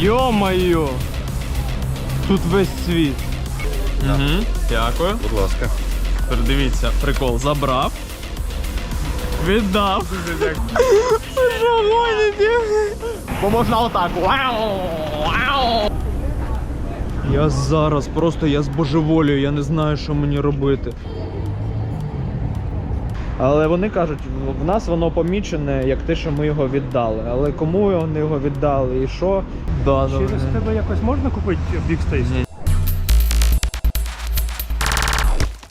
Йо-моє! Тут весь світ. Угу, дякую. Будь ласка. Тепер дивіться, прикол забрав. Віддав. Що гоните? Бо можна отак. Я зараз просто я збожеволюю, я не знаю, що мені робити. Але вони кажуть, в- нас воно помічене як те, що ми його віддали. Але кому вони його віддали і що? Да, да, Через да. тебе якось можна купити Big Stace?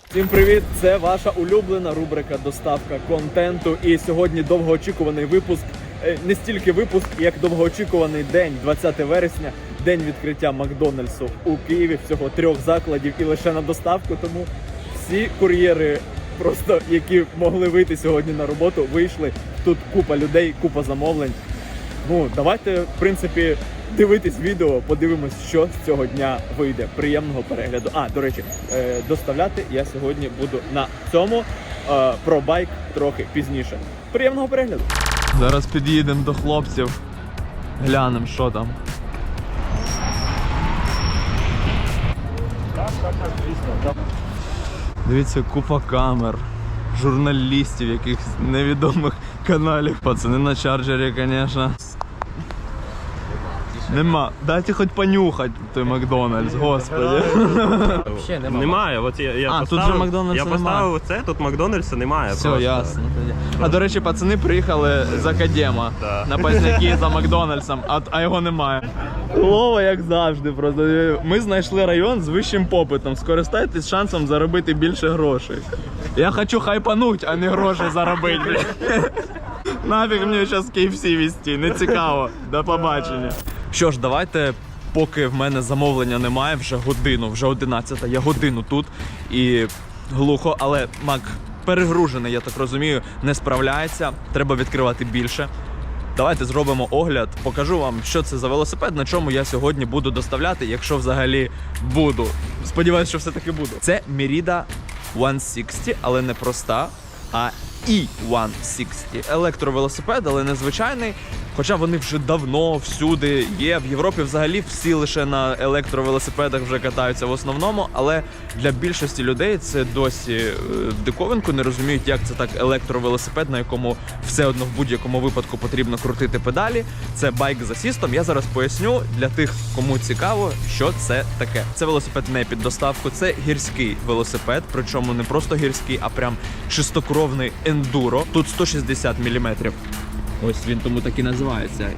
Всім привіт! Це ваша улюблена рубрика доставка контенту. І сьогодні довгоочікуваний випуск. Е, Не стільки випуск, як довгоочікуваний день, 20 вересня, день відкриття Макдональдсу у Києві. Всього трьох закладів і лише на доставку. Тому всі кур'єри, просто які могли вийти сьогодні на роботу, вийшли. Тут купа людей, купа замовлень. Ну, давайте, в принципі, дивитись відео, подивимось, що з цього дня вийде. Приємного перегляду. А, до речі, е, доставляти я сьогодні буду на цьому е, про байк трохи пізніше. Приємного перегляду. Зараз під'їдемо до хлопців, глянемо, що там. Так, так, так, звісно. Дивіться, купа камер, журналістів, якихось невідомих каналів. Пацани на чарджері, звісно. Нема. Дайте хоч понюхать той Макдональдс, господи. Ще нема. Немає. От я, я А, тут поставив, же Макдональдса Я поставив це, тут Макдональдса немає. Все, просто. ясно. тоді. А до речі, пацани приїхали з Академа Да. на пазняки за Макдональдсом, а, а його немає. Лова, як завжди, просто ми знайшли район з вищим попитом. Скористайтесь шансом заробити більше грошей. Я хочу хайпануть, а не гроші заробити. блін. Нафіг мені зараз KFC вести, не цікаво. До побачення. Що ж, давайте. Поки в мене замовлення немає, вже годину, вже 11, я годину тут і глухо, але Мак перегружений, я так розумію, не справляється. Треба відкривати більше. Давайте зробимо огляд, покажу вам, що це за велосипед, на чому я сьогодні буду доставляти, якщо взагалі буду. Сподіваюсь, що все-таки буду. Це Merida 160, але не проста, а E160. Електровелосипед, але не звичайний. Хоча вони вже давно всюди є. В Європі взагалі всі лише на електровелосипедах вже катаються в основному, але для більшості людей це досі е, диковинку, не розуміють, як це так електровелосипед, на якому все одно в будь-якому випадку потрібно крутити педалі. Це байк з асістом. Я зараз поясню для тих, кому цікаво, що це таке. Це велосипед не під доставку, це гірський велосипед, причому не просто гірський, а прям чистокровний ендуро. Тут 160 мм. Ось він тому так і називається.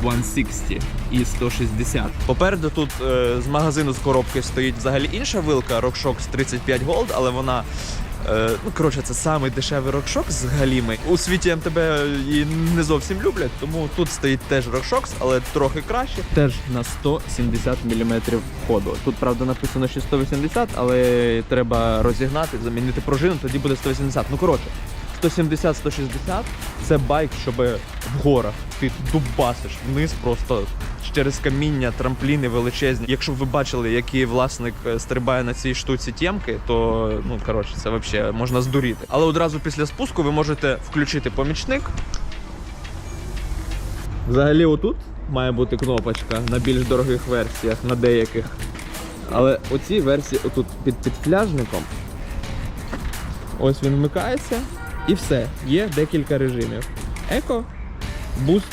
160 і 160. Попереду тут е, з магазину з коробки стоїть взагалі інша вилка RockShox 35 Gold, але вона. Е, ну, коротше, це самий дешевий RockShox з галіми. У світі МТБ її не зовсім люблять, тому тут стоїть теж RockShox, але трохи краще. Теж на 170 мм ходу. Тут, правда, написано, що 180, але треба розігнати, замінити пружину, тоді буде 180. Ну, коротше, 170-160 це байк, щоб в горах ти дубасиш вниз просто через каміння, трампліни величезні. Якщо ви бачили, який власник е, стрибає на цій штуці тємки, то ну коротше, це взагалі можна здуріти. Але одразу після спуску ви можете включити помічник. Взагалі, отут має бути кнопочка на більш дорогих версіях, на деяких. Але оці версії отут під підфляжником Ось він вмикається і все. Є декілька режимів. Еко, буст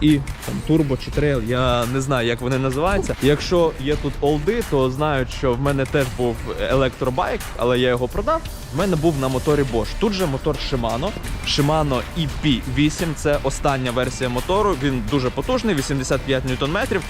і там турбо чи трейл. Я не знаю, як вони називаються. Якщо є тут олди, то знають, що в мене теж був електробайк, але я його продав. В мене був на моторі Bosch. Тут же мотор Shimano. Shimano EP8 це остання версія мотору. Він дуже потужний, 85 ньютон-метрів.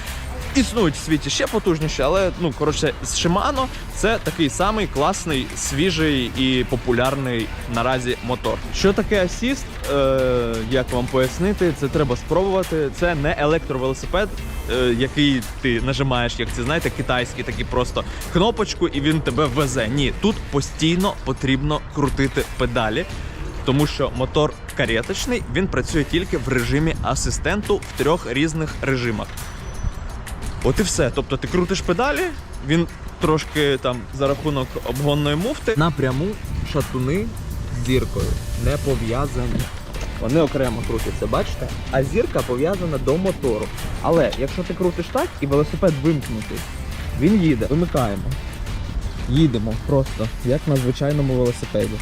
Існують в світі ще потужніші, але ну коротше, Shimano це такий самий класний, свіжий і популярний наразі мотор. Що таке асіст? Е, як вам пояснити? Це треба спробувати. Це не електровелосипед, е, який ти нажимаєш, як це знаєте, китайський такий просто кнопочку, і він тебе везе. Ні, тут постійно потрібно крутити педалі. Тому що мотор кареточний, він працює тільки в режимі асистенту в трьох різних режимах. От і все. Тобто ти крутиш педалі, він трошки там за рахунок обгонної муфти напряму шатуни з зіркою не пов'язані. вони окремо крутяться, бачите? А зірка пов'язана до мотору. Але якщо ти крутиш так і велосипед вимкнутий, він їде. Вимикаємо. Їдемо просто, як на звичайному велосипеді.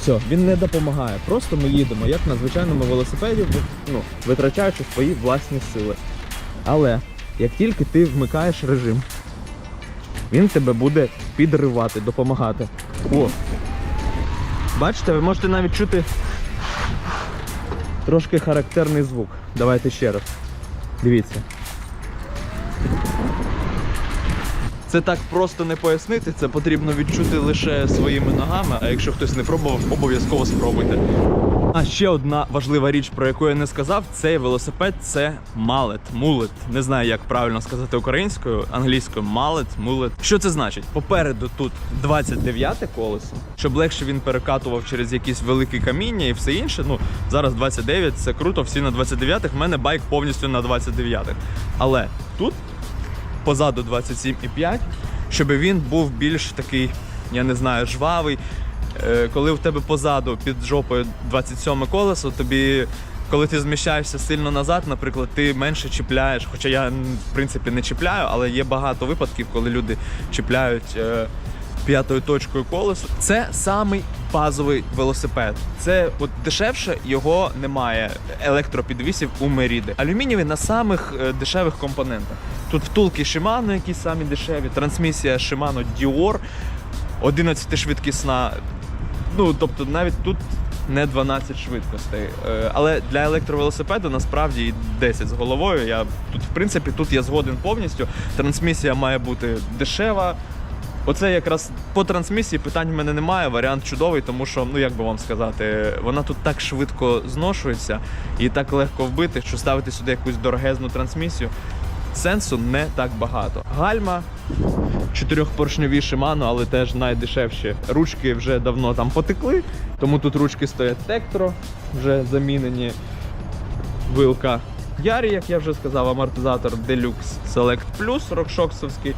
Все, він не допомагає. Просто ми їдемо, як на звичайному велосипеді, ну, витрачаючи свої власні сили. Але як тільки ти вмикаєш режим, він тебе буде підривати, допомагати. О! Бачите, ви можете навіть чути трошки характерний звук. Давайте ще раз. Дивіться. Це так просто не пояснити, це потрібно відчути лише своїми ногами, а якщо хтось не пробував, обов'язково спробуйте. А ще одна важлива річ, про яку я не сказав, цей велосипед це малет, мулет. Не знаю, як правильно сказати українською, англійською малет, мулет. Що це значить? Попереду тут 29 колесо, щоб легше він перекатував через якісь великі каміння і все інше. Ну зараз 29, це круто, всі на 29-х. В мене байк повністю на 29-х. Але тут позаду 27,5, щоб він був більш такий, я не знаю, жвавий. Е, Коли в тебе позаду під жопою 27 колесо, тобі. Коли ти зміщаєшся сильно назад, наприклад, ти менше чіпляєш, хоча я в принципі не чіпляю, але є багато випадків, коли люди чіпляють е, п'ятою точкою колесо. Це самий базовий велосипед. Це от дешевше його немає. Електропідвісів у Меріди. Алюмінієвий на самих е, дешевих компонентах. Тут втулки Shimano, які самі дешеві, трансмісія Shimano Dior, 11 швидкісна. Ну, тобто навіть тут не 12 швидкостей. Е, Але для електровелосипеду насправді і 10 з головою. Я тут, в принципі, тут я згоден повністю. Трансмісія має бути дешева. Оце якраз по трансмісії питань в мене немає. Варіант чудовий, тому що, ну як би вам сказати, вона тут так швидко зношується і так легко вбити, що ставити сюди якусь дорогезну трансмісію. Сенсу не так багато. Гальма, чотирьохпоршньові Shimano, але теж найдешевші. Ручки вже давно там потекли, тому тут ручки стоять Tektro, вже замінені. Вилка Ярі, як я вже сказав, амортизатор Deluxe Select Plus рокшоксовський.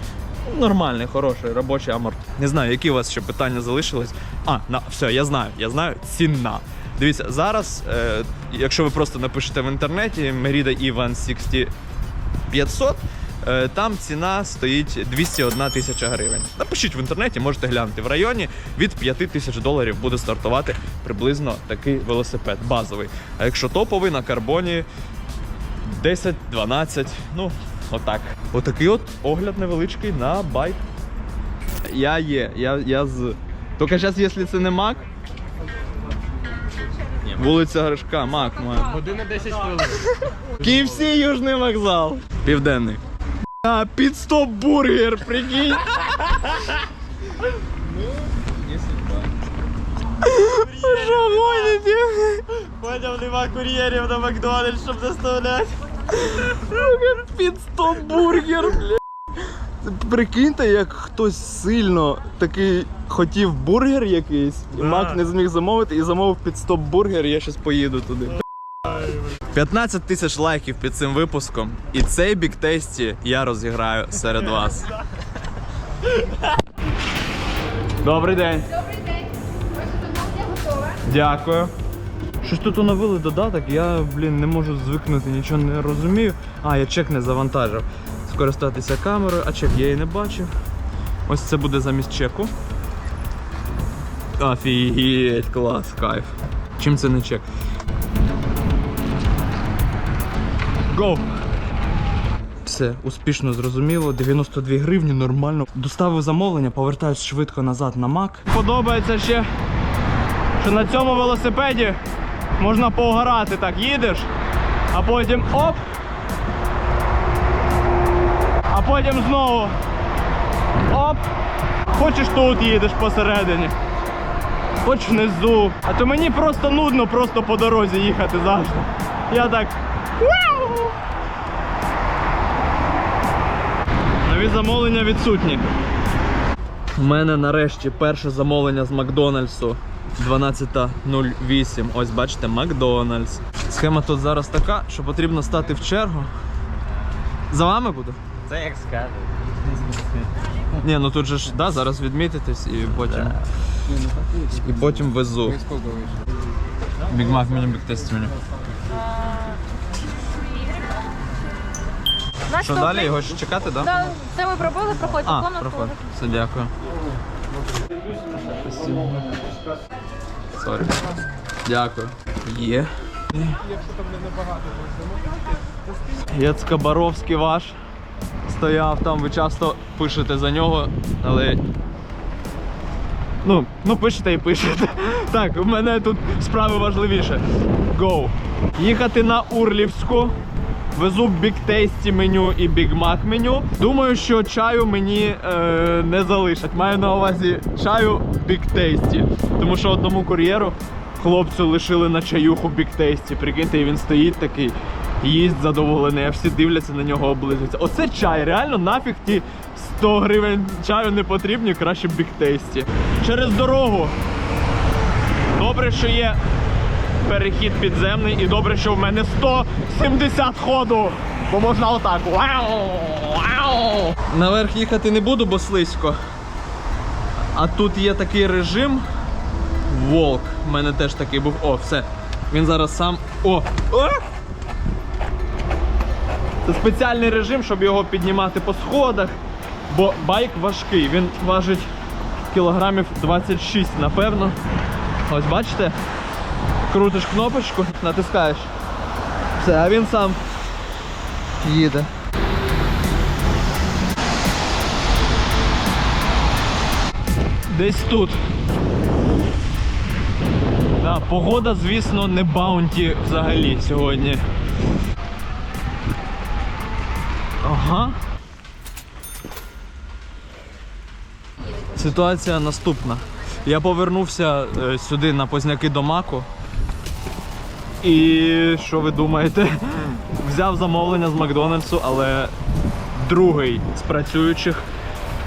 Нормальний, хороший робочий аморт. Не знаю, які у вас ще питання залишились. А, на все, я знаю, я знаю. Ціна. Дивіться, зараз, е, якщо ви просто напишете в інтернеті Merida Evan 60 500, е, там ціна стоїть 201 тисяча гривень. Напишіть в інтернеті, можете глянути. В районі від 5 тисяч доларів буде стартувати приблизно такий велосипед базовий. А якщо топовий на карбоні 10-12, ну, отак. Отакий от огляд невеличкий на байк. Я є, я, я з. Тільки зараз, якщо це не Мак. Вулиця Гришка, Мак, Мак. Година 10 хвилин. KFC Южний вокзал. Південний. А, підстоп бургер, прикинь. Що гоните? Поняв, нема кур'єрів на Макдональдс, щоб доставляти. Підстоп бургер, бля. Прикиньте, як хтось сильно такий хотів бургер якийсь, і Мак не зміг замовити і замовив підстоп бургер, я щас поїду туди. 15 тисяч лайків під цим випуском, і цей біктесті я розіграю серед вас. Добрий день. Добрий день. Ваша домашня готова. Дякую. Щось тут оновили додаток, я, блін, не можу звикнути, нічого не розумію. А, я чек не завантажив. Скористатися камерою, а чек я її не бачив. Ось це буде замість чеку. Офігеть, клас, кайф. Чим це не чек? Go! Все, успішно зрозуміло. 92 гривні, нормально. Доставив замовлення, повертаюсь швидко назад на Мак. Подобається ще що на цьому велосипеді можна поугарати так, їдеш, а потім оп. А потім знову оп. Хочеш тут їдеш посередині. Хоч внизу. А то мені просто нудно просто по дорозі їхати завжди. Я так. Нові замовлення відсутні. У мене нарешті перше замовлення з Макдональдсу 12.08. Ось бачите, Макдональдс. Схема тут зараз така, що потрібно стати в чергу. За вами буду? Це як скажеш. Ні, ну тут же ж да, зараз відмітитесь і потім. І потім везу. Big Mac меню, Big Tasty меню. Що далі? Його ще чекати, так? Да, це ми пробили, проходь А, комнату. проходь. Все, дякую. Сорі. Дякую. Є. Яцкабаровський ваш. Стояв там, ви часто пишете за нього, але. Ну, ну пишете і пишете. Так, у мене тут справи важливіше. Go. Їхати на Урлівську. Везу Big Tasty меню і Big Mac меню. Думаю, що чаю мені е, не залишать. Маю на увазі чаю Big Tasty. Тому що одному кур'єру хлопцю лишили на чаюху Big Tasty. Прикиньте, і він стоїть такий, їсть задоволений, а всі дивляться на нього, облизуються. Оце чай, реально нафіг ті 100 гривень чаю не потрібні, краще Big Tasty. Через дорогу. Добре, що є перехід підземний і добре, що в мене 170 ходу. Бо можна отак. Вау, вау. Наверх їхати не буду, бо слизько. А тут є такий режим. Волк. У мене теж такий був. О, все. Він зараз сам. О! О! Це спеціальний режим, щоб його піднімати по сходах. Бо байк важкий. Він важить кілограмів 26, напевно. Ось бачите? Крутиш кнопочку, натискаєш. Все, а він сам їде. Десь тут. Да, погода, звісно, не баунті взагалі сьогодні. Ага. Ситуація наступна. Я повернувся е, сюди на позняки до Маку. І що ви думаєте? Взяв замовлення з Макдональдсу, але другий з працюючих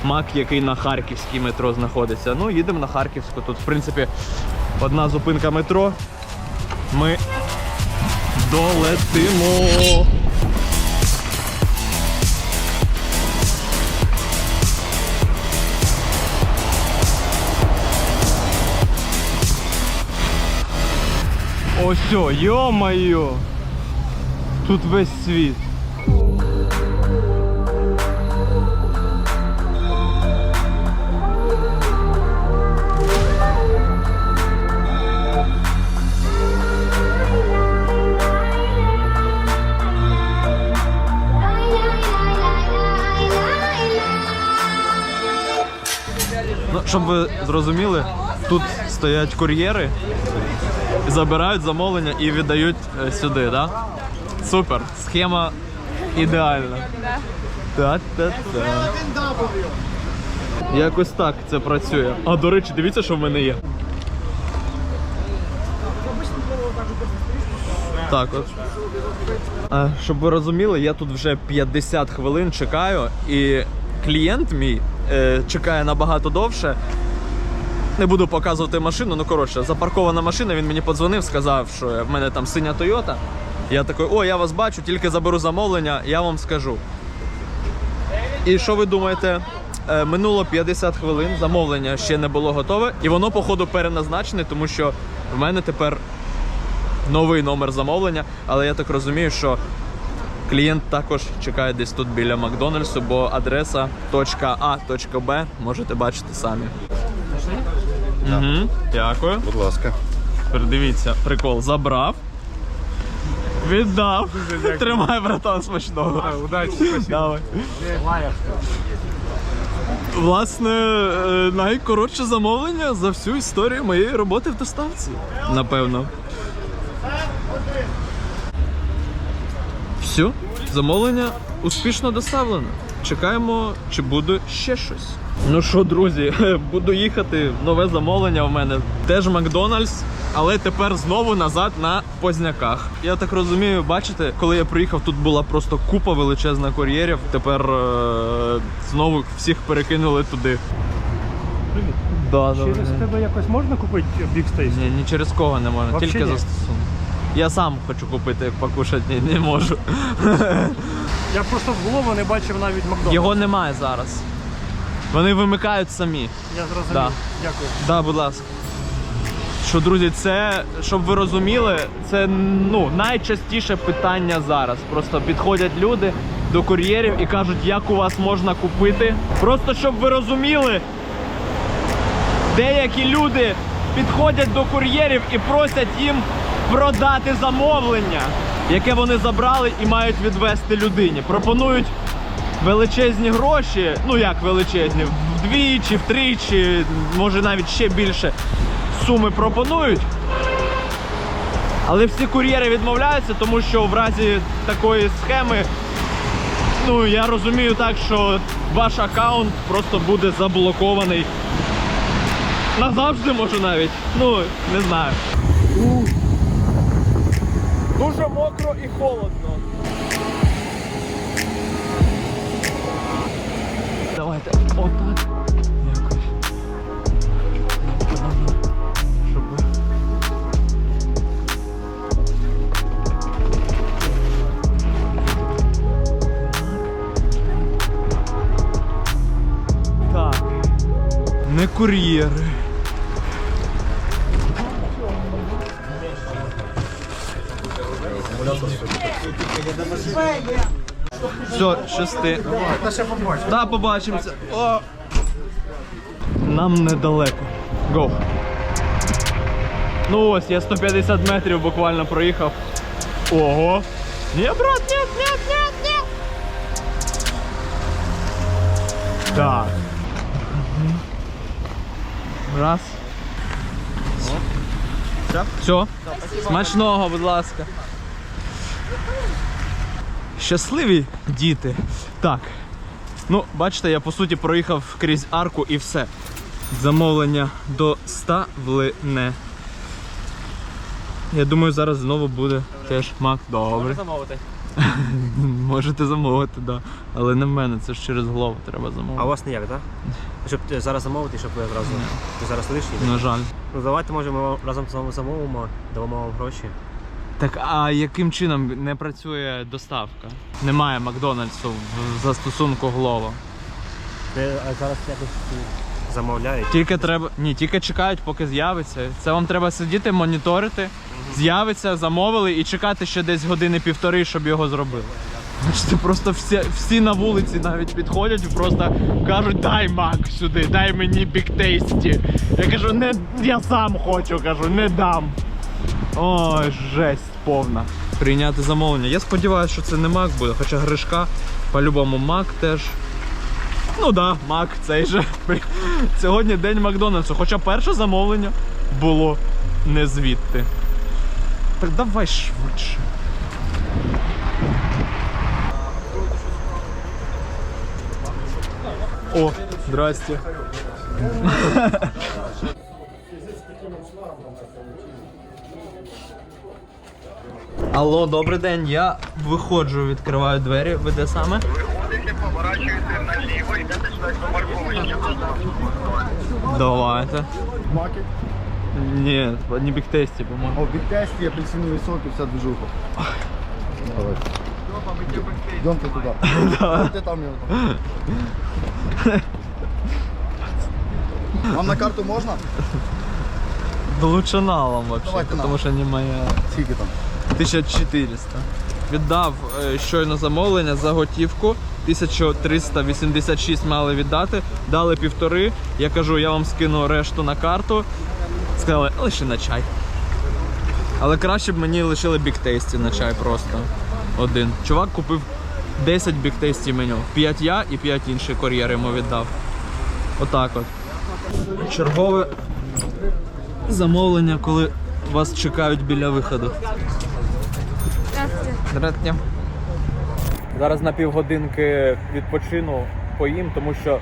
Мак, який на Харківській метро знаходиться. Ну, їдемо на Харківську. Тут, в принципі, одна зупинка метро. Ми долетимо. Ось, о, йо-моє! Тут весь світ. Ну, щоб ви зрозуміли, тут стоять кур'єри, забирають замовлення і віддають е, сюди, да? Супер. Схема ідеальна. Якось так це працює. А до речі, дивіться, що в мене є. Так от. А, щоб ви розуміли, я тут вже 50 хвилин чекаю, і клієнт мій е, чекає набагато довше. Не буду показувати машину, ну коротше, запаркована машина, він мені подзвонив, сказав, що в мене там синя Тойота. Я такий, о, я вас бачу, тільки заберу замовлення, я вам скажу. І що ви думаєте? Е, Минуло 50 хвилин, замовлення ще не було готове, і воно, походу, переназначене, тому що в мене тепер новий номер замовлення, але я так розумію, що клієнт також чекає десь тут біля Макдональдсу, бо адреса .А, .Б можете бачити самі. Угу, дякую. Будь ласка. Дивіться, прикол, забрав. Віддав. Тримай, братан, смачного. Удачі, Давай. Власне, е, найкоротше замовлення за всю історію моєї роботи в доставці. Напевно. Все, замовлення успішно доставлено. Чекаємо, чи буде ще щось. Ну що, друзі, буду їхати. Нове замовлення в мене. Теж Макдональдс, але тепер знову назад на Позняках. Я так розумію, бачите, коли я приїхав, тут була просто купа величезна кур'єрів. Тепер е- знову всіх перекинули туди. Привіт. Да, Через тебе якось можна купити Big Stacy? Ні, ні через кого не можна, Вообще тільки за стосунок. Я сам хочу купити, як покушати ні, не можу. Я просто в голову не бачив навіть Макдональдс. Його немає зараз. Вони вимикають самі. Я зрозумів. Да. Дякую. Да, будь ласка. Що, друзі, це, щоб ви розуміли, це ну, найчастіше питання зараз. Просто підходять люди до кур'єрів і кажуть, як у вас можна купити. Просто щоб ви розуміли, деякі люди підходять до кур'єрів і просять їм продати замовлення, яке вони забрали і мають відвести людині. Пропонують величезні гроші, ну як величезні, вдвічі, втричі, може навіть ще більше суми пропонують. Але всі кур'єри відмовляються, тому що в разі такої схеми, ну я розумію так, що ваш аккаунт просто буде заблокований. Назавжди може навіть. Ну, не знаю. Мокро і холодно. Давайте отак. Не кур'єри. Все, щасти. Та побачимося. О! Нам недалеко. Го. Ну ось, я 150 метрів буквально проїхав. Ого. Ні, брат, ні, ні, ні, ні. Так. Раз. Все. Смачного, будь ласка. Щасливі діти. Так. Ну, бачите, я по суті проїхав крізь арку і все. Замовлення доставлене. Я думаю, зараз знову буде теж мак. Добре. замовити. Можете замовити, так. Да. Але не в мене, це ж через голову треба замовити. А у вас ніяк, так? Щоб зараз замовити, щоб ви одразу. Ти зараз сидиш і На жаль. Ну давайте може ми разом з вами замовимо, дамо вам гроші. Так, а яким чином не працює доставка? Немає Макдональдсу в застосунку Glovo. Ти а зараз якось замовляють. Тільки треба. Ні, тільки чекають, поки з'явиться. Це вам треба сидіти, моніторити. З'явиться, замовили і чекати ще десь години півтори, щоб його зробили. Бачите, просто всі, всі на вулиці навіть підходять і просто кажуть, дай мак сюди, дай мені біктейсті. Я кажу, не я сам хочу, кажу, не дам. Ой, жесть повна. Прийняти замовлення. Я сподіваюся, що це не мак буде, хоча гришка по-любому мак теж. Ну да, мак цей же. Сьогодні день Макдональдсу. Хоча перше замовлення було не звідти. Так давай швидше. О, здрасте. Алло, добрий день. Я виходжу, відкриваю двері. Ви де саме? Виходите, поворачуєте наліво, йдете сюди до парковочки. Давайте. Маки. Ні, не біктесті, по-моєму. О, Бигтесте апельсиновый сок и вся движуха. Давай. Идемте туда. Идемте там его там. Вам на карту можно? Лучше налом вообще, Давайте потому що не моя. Сколько там? 1400. Віддав е, щойно замовлення за готівку. 1386 мали віддати, дали півтори. Я кажу, я вам скину решту на карту. Сказали, лише на чай. Але краще б мені лишили біктейсті на чай просто. Один. Чувак купив 10 біктейсті меню. 5 я і 5 інші кур'єр йому віддав. Отак от. Чергове замовлення, коли вас чекають біля виходу. Здравствуйте. Зараз на півгодинки відпочину поїм, тому що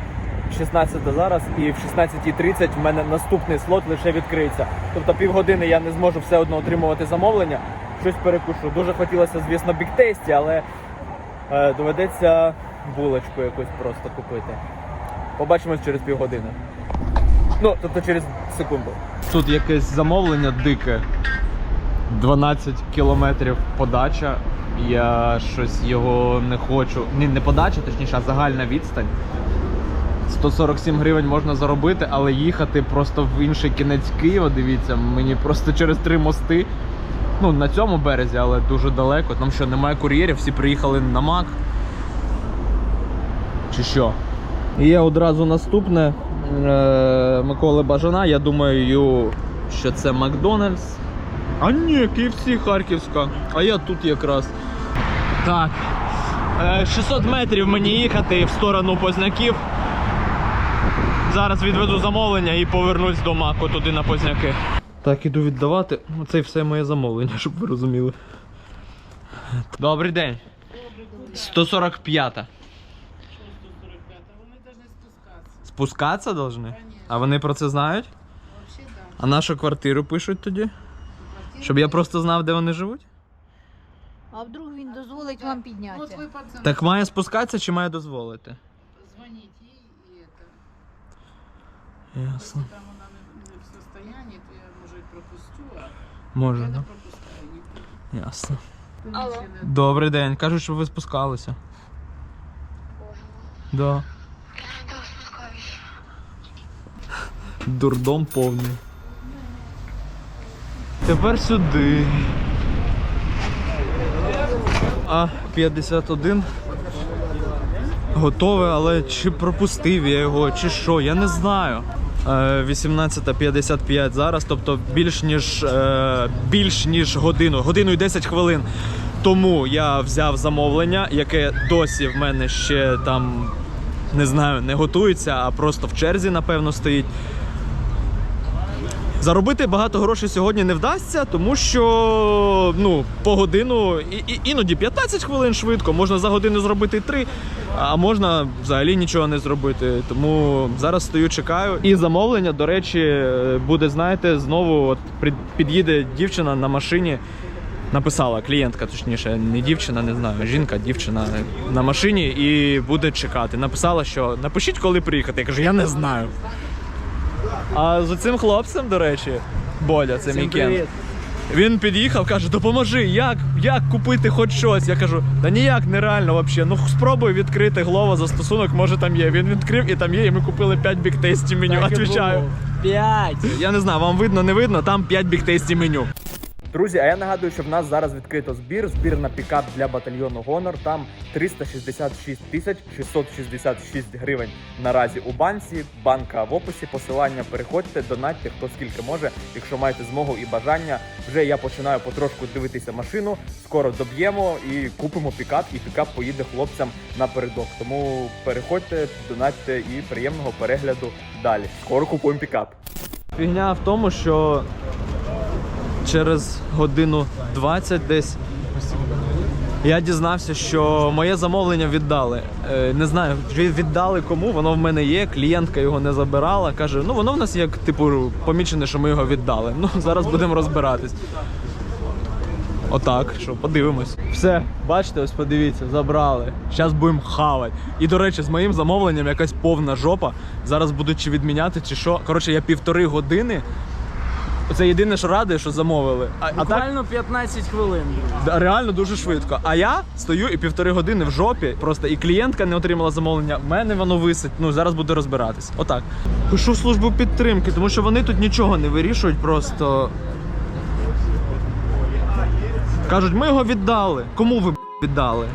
16 зараз і в 16.30 в мене наступний слот лише відкриється. Тобто півгодини я не зможу все одно отримувати замовлення. Щось перекушу. Дуже хотілося, звісно, біктейсті, але е, доведеться булочку якусь просто купити. Побачимось через півгодини. Ну, тобто через секунду. Тут якесь замовлення дике. 12 кілометрів подача. Я щось його не хочу. Ні, не подача, точніше, а загальна відстань. 147 гривень можна заробити, але їхати просто в інший кінець Києва, дивіться, мені просто через три мости. Ну, на цьому березі, але дуже далеко. Там що, немає кур'єрів, всі приїхали на Мак. Чи що? Є одразу наступне е, Миколи Бажана. Я думаю, що це Макдональдс. А ні, KFC Харківська. А я тут якраз. Так. Е, 600 метрів мені їхати в сторону Позняків. Зараз відведу замовлення і повернусь до Маку туди на Позняки. Так, іду віддавати. Це все моє замовлення, щоб ви розуміли. Добрий день. 145. Спускатися должны? А вони про це знають? А нашу квартиру пишуть тоді? Щоб я просто знав, де вони живуть? А вдруг він дозволить вам піднятися? Вот вы пацаны, Так має спускатися чи має дозволити? звоните ей и это. Ясно. Там она не в состоянии, то я, может, пропустю, а Може, я не да? пропускаю. Не Ясно. Алло. Добрий день. Кажуть, що ви спускалися. Да. Дурдом повний. Тепер сюди. А 51. Готове, але чи пропустив я його, чи що, я не знаю. Е, 18.55 зараз, тобто більш ніж, е, більш ніж годину, годину і 10 хвилин. Тому я взяв замовлення, яке досі в мене ще там не знаю, не готується, а просто в черзі, напевно, стоїть. Заробити багато грошей сьогодні не вдасться, тому що ну, по годину і, і, іноді 15 хвилин швидко, можна за годину зробити 3, а можна взагалі нічого не зробити. Тому зараз стою, чекаю. І замовлення, до речі, буде, знаєте, знову от під'їде дівчина на машині. Написала клієнтка, точніше, не дівчина, не знаю, жінка, дівчина на машині і буде чекати. Написала, що напишіть, коли приїхати. Я кажу, я не знаю. А з цим хлопцем, до речі, Боля, це мій кент. Він під'їхав, каже: допоможи, як, як купити хоч щось. Я кажу, та ніяк нереально взагалі. Ну спробуй відкрити Глова застосунок, може там є. Він відкрив і там є, і ми купили 5 біктейсті меню. Отвічаю. 5. Я не знаю, вам видно, не видно, там 5 біктейсті меню. Друзі, а я нагадую, що в нас зараз відкрито збір. Збір на пікап для батальйону Гонор. Там 366 тисяч 666 гривень наразі у банці. Банка в описі. Посилання переходьте, донатьте хто скільки може. Якщо маєте змогу і бажання, вже я починаю потрошку дивитися машину. Скоро доб'ємо і купимо пікап, і пікап поїде хлопцям напередок. Тому переходьте, донатьте і приємного перегляду далі. Скоро купуємо пікап. Фігня в тому, що через годину 20 десь. Я дізнався, що моє замовлення віддали. Е, не знаю, віддали кому, воно в мене є. Клієнтка його не забирала. Каже, ну воно в нас як типу помічене, що ми його віддали. Ну зараз будемо розбиратись. Отак, що подивимось. Все, бачите, ось подивіться, забрали. Зараз будемо хавати. І до речі, з моїм замовленням якась повна жопа. Зараз будуть чи відміняти, чи що. Коротше, я півтори години. Це єдине, що радує, що замовили. А, а так Буквально 15 хвилин. Да, реально дуже швидко. А я стою і півтори години в жопі. Просто і клієнтка не отримала замовлення. В мене воно висить. Ну зараз буду розбиратись. Отак. Пишу в службу підтримки, тому що вони тут нічого не вирішують. Просто кажуть, ми його віддали. Кому ви б, віддали?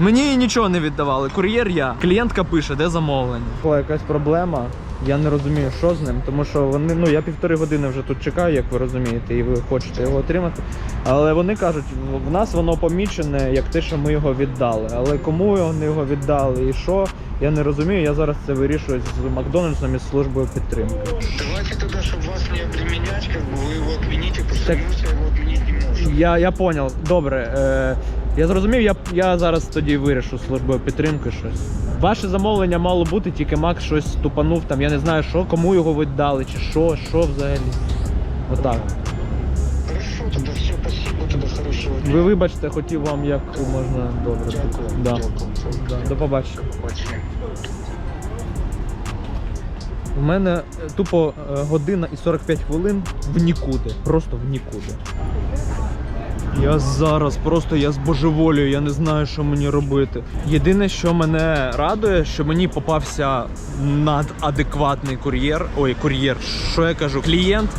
Мені нічого не віддавали. Кур'єр я. Клієнтка пише, де замовлення. Була якась проблема. Я не розумію, що з ним, тому що вони, ну я півтори години вже тут чекаю, як ви розумієте, і ви хочете його отримати. Але вони кажуть, в- в нас воно помічене як те, що ми його віддали. Але кому вони його віддали і що, я не розумію. Я зараз це вирішую з Макдональдсом і з службою підтримки. Давайте тогда, чтобы вас не обременять, как бы вы его отмените, потому что Так- мы все его отменить не можем. Я, я поняв, добре. Е, я зрозумів, я, я зараз тоді вирішу з службою підтримки щось. Ваше замовлення мало бути, тільки Макс щось тупанув там. Я не знаю, що, кому його віддали, чи що, що взагалі. Отак. Хорошо, все, спасибо, дня. Ви вибачте, хотів вам як можна добре. Дякую. Да. Дякую. Да. До побачення. Побачення. У мене тупо е, година і 45 хвилин в нікуди. Просто в нікуди. Я зараз просто я збожеволюю, я не знаю, що мені робити. Єдине, що мене радує, що мені попався нададекватний кур'єр. Ой, кур'єр, що я кажу, клієнт.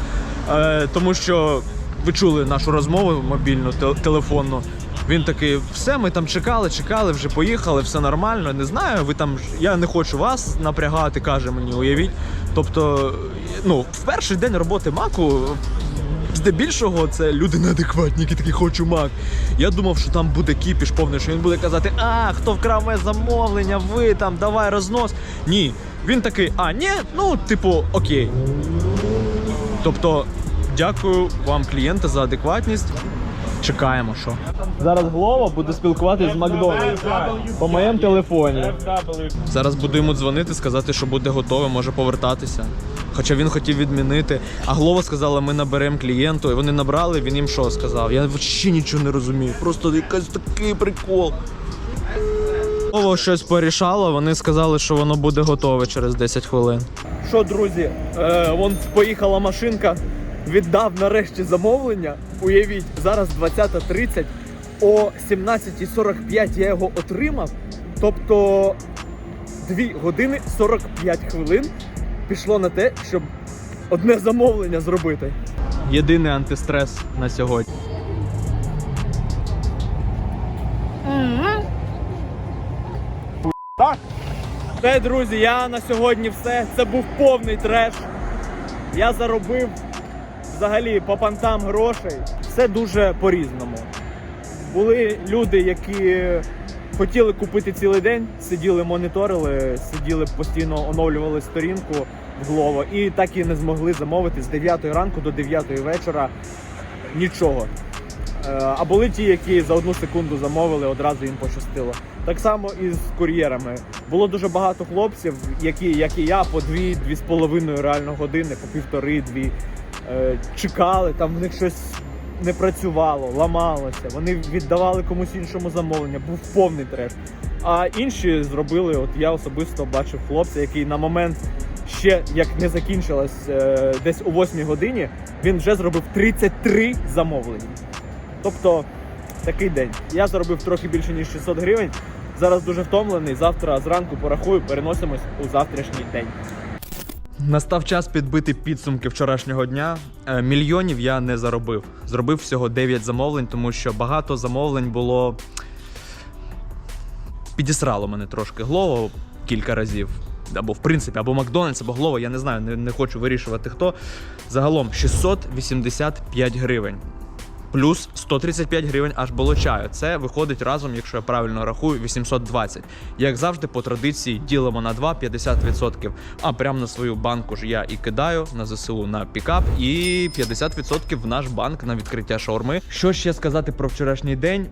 Е, тому що ви чули нашу розмову мобільну, те- телефонну. Він такий, все, ми там чекали, чекали, вже поїхали, все нормально. Не знаю, ви там я не хочу вас напрягати, каже мені, уявіть. Тобто, ну, в перший день роботи маку здебільшого це люди неадекватні, які такі хочу мак. Я думав, що там буде кіпіш повний, що він буде казати, а хто вкрав моє замовлення, ви там, давай рознос. Ні. Він такий, а, ні, ну, типу, окей. Тобто, дякую вам, клієнти, за адекватність. Чекаємо, що. Зараз Глова буде спілкуватися з Макдональдсом по моєму телефоні. Зараз буду йому дзвонити, сказати, що буде готове, може повертатися. Хоча він хотів відмінити. А Глова сказала, ми наберемо клієнту, і вони набрали, він їм що сказав? Я взагалі нічого не розумію. Просто якийсь такий прикол. Глова щось порішало, вони сказали, що воно буде готове через 10 хвилин. Що, друзі, е, вон поїхала машинка, віддав нарешті замовлення. Уявіть, зараз 20.30, о 17.45 я його отримав. Тобто 2 години 45 хвилин пішло на те, щоб одне замовлення зробити. Єдиний антистрес на сьогодні. Все, друзі, я на сьогодні все. Це був повний треш. Я заробив взагалі по пантам грошей. Все дуже по-різному. Були люди, які хотіли купити цілий день, сиділи, моніторили, сиділи постійно оновлювали сторінку в Glovo і так і не змогли замовити з 9 ранку до 9 вечора нічого. Е, А були ті, які за одну секунду замовили, одразу їм пощастило. Так само і з кур'єрами. Було дуже багато хлопців, які, як і я, по дві, дві з половиною реально години, по півтори-дві чекали, там в них щось не працювало, ламалося. Вони віддавали комусь іншому замовлення, був повний треш. А інші зробили, от я особисто бачив хлопця, який на момент ще як не закінчилось, е, десь о 8 годині, він вже зробив 33 замовлення. Тобто такий день. Я заробив трохи більше ніж 600 гривень. Зараз дуже втомлений. Завтра зранку порахую, переносимось у завтрашній день. Настав час підбити підсумки вчорашнього дня. Е, Мільйонів я не заробив. Зробив всього 9 замовлень, тому що багато замовлень було. Підісрало мене трошки Глово кілька разів. Або в принципі, або Макдональдс, або Глово, я не знаю, не, не хочу вирішувати хто. Загалом 685 гривень. Плюс 135 гривень аж болочаю. Це виходить разом, якщо я правильно рахую, 820. Як завжди, по традиції ділимо на 2 50%. А прямо на свою банку ж я і кидаю на ЗСУ на пікап, і 50% в наш банк на відкриття шаурми. Що ще сказати про вчорашній день?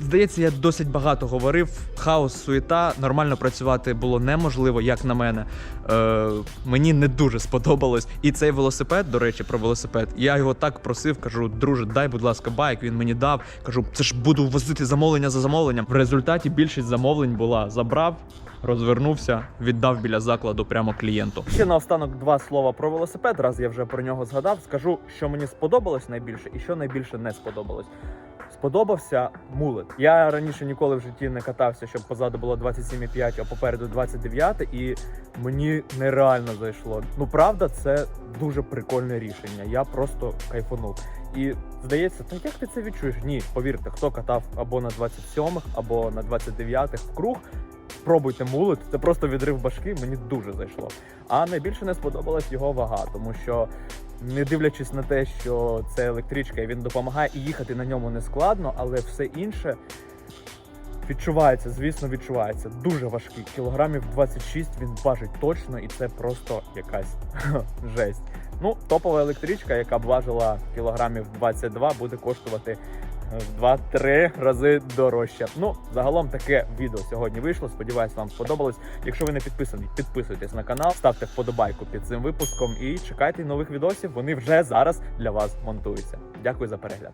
Здається, я досить багато говорив. Хаос, суєта, нормально працювати було неможливо, як на мене. Е, мені не дуже сподобалось. І цей велосипед, до речі, про велосипед. Я його так просив, кажу, друже, дай, будь ласка, байк. Він мені дав. Кажу, це ж буду возити замовлення за замовленням. В результаті більшість замовлень була забрав. Розвернувся, віддав біля закладу прямо клієнту. Ще наостанок два слова про велосипед. Раз я вже про нього згадав. Скажу, що мені сподобалось найбільше і що найбільше не сподобалось. Сподобався мулет. Я раніше ніколи в житті не катався, щоб позаду було 27,5, а попереду 29, і мені нереально зайшло. Ну правда, це дуже прикольне рішення. Я просто кайфанув. І здається, та як ти це відчуєш? Ні, повірте, хто катав або на 27-х, або на 29-х в круг. Спробуйте мулет, це просто відрив башки, мені дуже зайшло. А найбільше не сподобалась його вага, тому що не дивлячись на те, що це електричка і він допомагає, і їхати на ньому не складно, але все інше відчувається, звісно, відчувається. Дуже важкий. Кілограмів 26 він важить точно, і це просто якась жесть. Ну, топова електричка, яка б важила кілограмів 22, буде коштувати в 2-3 рази дорожче. Ну, загалом таке відео сьогодні вийшло. Сподіваюсь, вам сподобалось. Якщо ви не підписані, підписуйтесь на канал, ставте вподобайку під цим випуском і чекайте нових відосів. Вони вже зараз для вас монтуються. Дякую за перегляд.